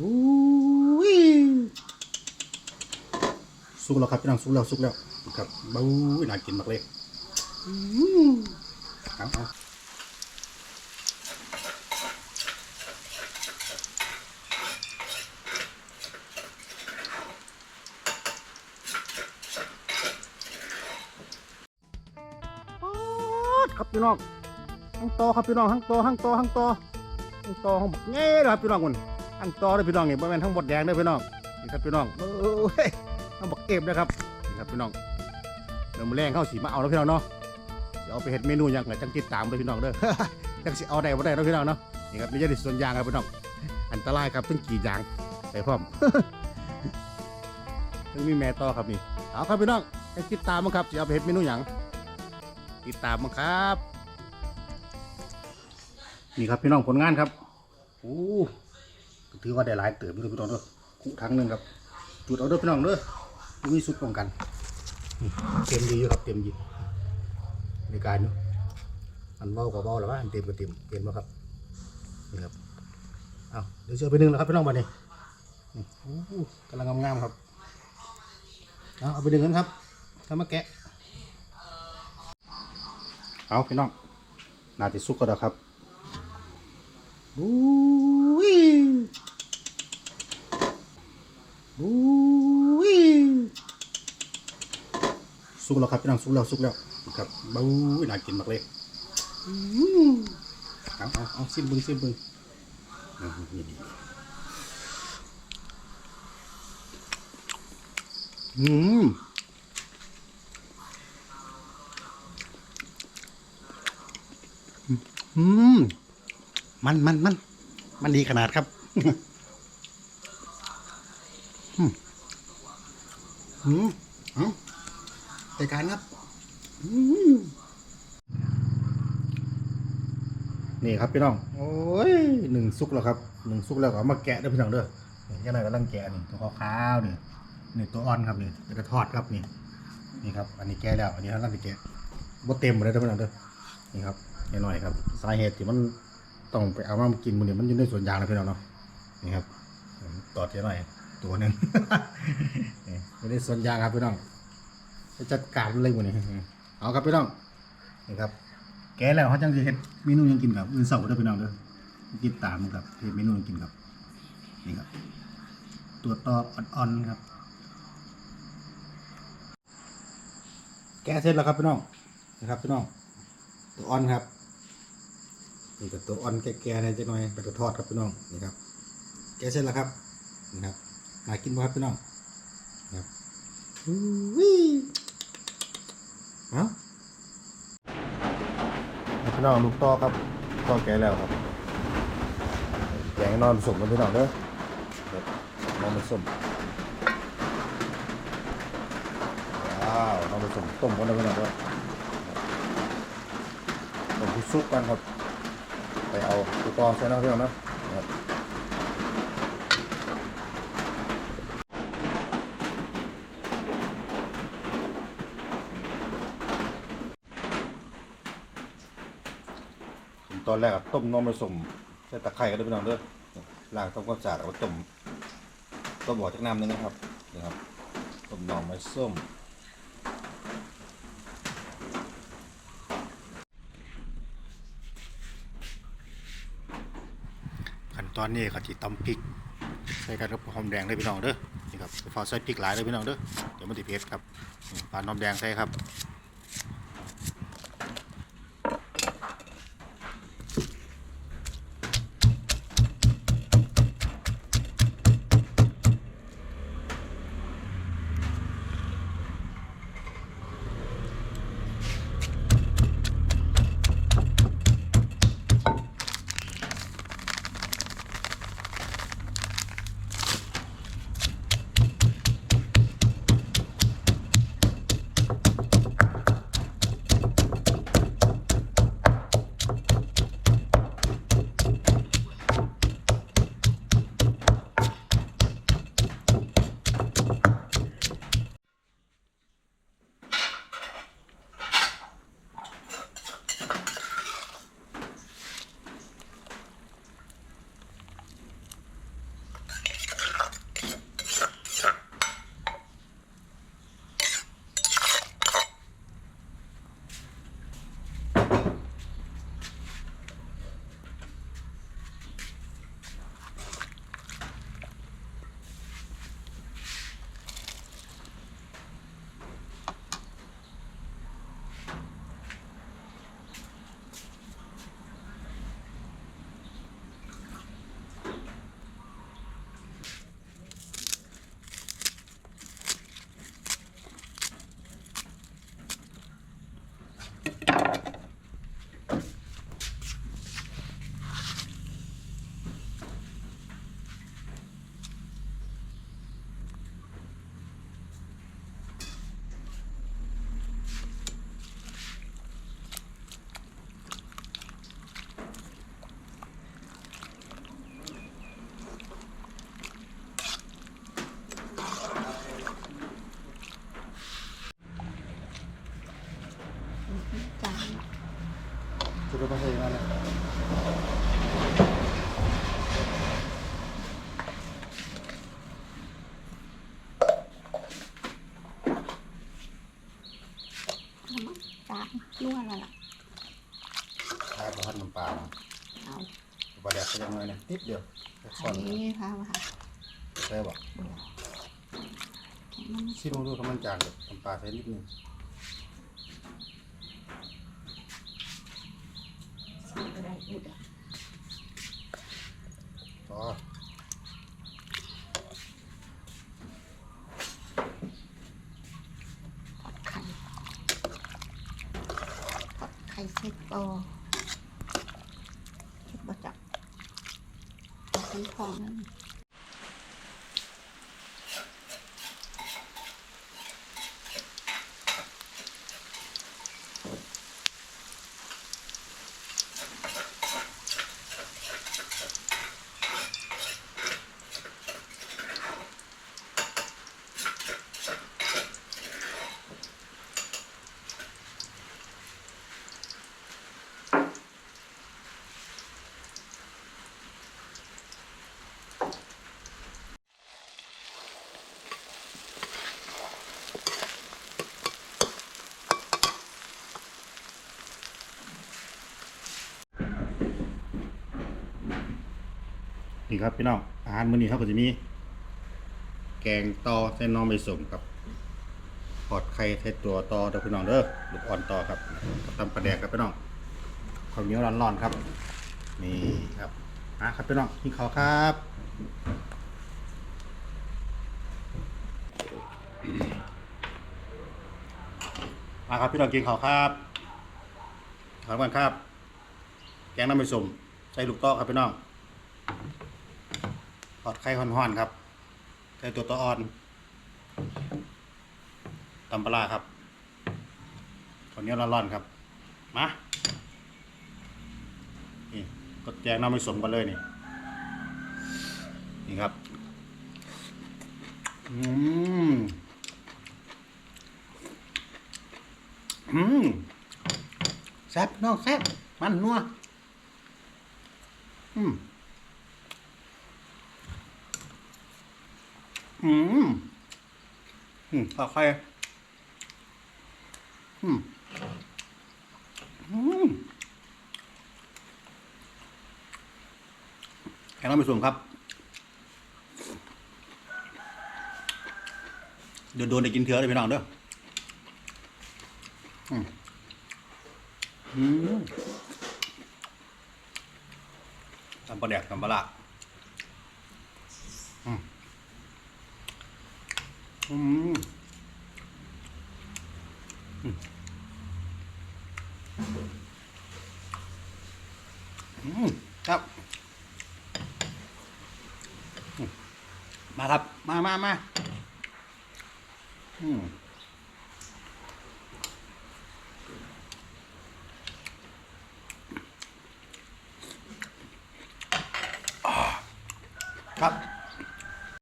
อุ้ยสุกแล้วครับพี่น้องสุกแล้วสุกแล้วครับบู๊น่ากินมากเลยอื้อเอาเอาครับพี่น้องทั้งโตครับพี่น้องทั้งโตทั้งโตทั้งโตทั้งโตทั้งบักแง่เลยครับพี่น้องคน ทั้งโตเลยพี่น้องนี่บ่แม่นทั้งบดแดงเด้พี่น้องนี่ครับพี่น้องเอ้ยทั้งบักเก็บนะครับนี่ครับพี่น้องเดี๋ยวมื้อแรงเข้าสีมาเอาแล้วพี่น้องเนาะเดี๋ยวเอาไปเฮ็ดเมนูหยังก็จังติดตามเลยพี่น้องเด้อจังสิเอาได้บ่ได้เนาะพี่น้องเนาะนี่ครับนี่จะดิส่วนยางครับพี่น้องอันตรายครับต้องกรีดยางไปพร้อมต้องมีแม่ต่อครับนี่เอาครับพี่น้องให้ติดตามมั้งครับสิเอาไปเฮ็ดเมนูหยังติดตามมั้งครับ นี่ครับพี่น้องผลงานครับ โอ้ ถือว่าได้หลายเติบอยู่เด้อพี่น้องเด้อคุทั้งหนึ่งครับจุดเอาเด้อพี่น้องเด้อบ่มีสุดป้องกัน เต็มดีอยู่ครับเต็มดีในการอยู่อันเบาก็เบาแล้วว่าอันเต็มก็เต็มเต็มแล้วครับนี่ครับเอาเดี๋ยวเชื่อไปหนึ่งแล้วครับพี่น้องบัดนี้นี่โอ้โหกำลังงามๆครับเอาเอาไปหนึ่งกันครับทำมาแกะ เอาพี่น้องน่าจะสุกก็แล้ครับบุ้ย บุ้ยสุกแล้วครับพี่น้องสุกแล้วสุกแล้วครับบุ้ยน่ากินมากเลยอื้อเอาเอาเอาซิมบึงซิมบึงอ่านี่นี่อืมอืมมันมันมันมันดีขนาดครับ อืมอืมเอารายการครับอืมนี่ครับพี่น้อง โอ้ยหนึ่งซุกแล้วครับหนึ่งซุกแล้วก็เอามาแกะเด้อพี่น้องเด้อนี่ยังไงก็ลังแกะนี่ตัวขาวๆนี่นี่ตัวอ่อนครับนี่แล้วก็ทอดครับนี่นี่ครับ อันนี้แกะแล้ว อันนี้เราจะแกะบ่เต็มเลยเด้อพี่น้องเด้อนี่ครับนิดหน่อยครับ สาเหตุที่มันต้องไปเอามากินมันเนี่ยมันอยู่ในสวนยางนะพี่น้องเนาะนี่ครับตอดเยอะหน่อย ตัวหนึ่งนี่อยู่ในสวนยางครับพี่น้องจะจัดการเลยหมดนี่เอาครับพี่น้องนี่ครับ แกแล้วเขาจังจะเฮ็ดเมนูยังกินกับอื่นเสาร์ด้อพี่น้องเด้อติดตามกับเฮ็ดเมนูยังกินกับ นี่ครับ ตัวต่ออ่อนๆครับ แกเสร็จแล้วครับพี่น้องนะครับพี่น้องตัวอ่อนครับนี่ก็ตัวอ่อนแก่ๆน่อยจะหน่อยไปตัวทอดครับพี่น้องนี่ครับ แกเสร็จแล้วครับนี่ครับ น่ากินไหมครับพี่น้องนะครับอุ้ยเอาพี่น้องลูกต่อครับต่อแกะแล้วครับแกงนอนผสมกันพี่น้องเด้อครับนอนผสมว้าวนอนผสมต้มกันนะพี่น้องเด้อต้มที่ซุปกันครับ ไปเอาตูกรองใส่น้ำเพียงนะนะครับ ตอนแรกอะต้มนมผสมใส่ตะไคร้กันด้พี่น้องเด้อล้างต้มก็สะอาดแล้วต้มต้มบ่อจากน้ำนึงนะครับนี่ครับต้มหน่อไม้ส้มขั้นตอนนี้ก็ที่ตำพริกใส่กันกับหอมแดงเลยพี่น้องเด้อนี่ครับฟ้าใส่พริกหลายเลยพี่น้องเด้อเดี๋ยวมันติเผ็ดครับนี่านหอมแดงใส่ครับ จ้ะจุดูภอะไรรั่วแล้วล่ะทาประทัดน้ำปลาเอาประเดี๋ยวจะยังไงนะนิดเดียวอันนี้ค่ะค่ะได้ปะชิมดูกับมันจางน้ำปลาใส่นิดนึง กระไดอุดอะต่อทอดไข่ทอดไข่เช็ดโตเช็ดบะจับเอาทั้งทองนั่น นี่ครับพี่น้องอาหารมื้อนี้เขาก็จะมี แกงตอเส้นน้องใบสมกับทอดไข่เทศตัวตอเด้อพี่น้องเด้อลูกอ่อนตอครับกับตำปลาแดกครับพี่น้องข้าวเหนียวร้อนๆครับ นี่ครับมาครับพี่น้องกินข้าวครับมาครับพี่น้องกินข้าวครับขอบคุณครับ แกงน้ำใบสมใส่ลูกตอครับพี่น้อง อดไข่ห่อนๆครับไข่ตัวตะอ่อนตำปลาร้าครับตอนนี้ร้อนๆครับ มา นี่ก็แจงน้ำไม่สมกันเลยนี่ นี่ครับ อืม อืมแซ่บน้องแซ่บมันนัวอืม อืมอืมข้าวไข่อืมอืมแข่งน้ำไปส่วนครับเดี๋ยวโดนได้กินเถื่อเลยพี่น้องเด้ออืมอืมทำปลาแดกทำปลาละอื อืมอืมอืมครับ มาครับ มามามาอืม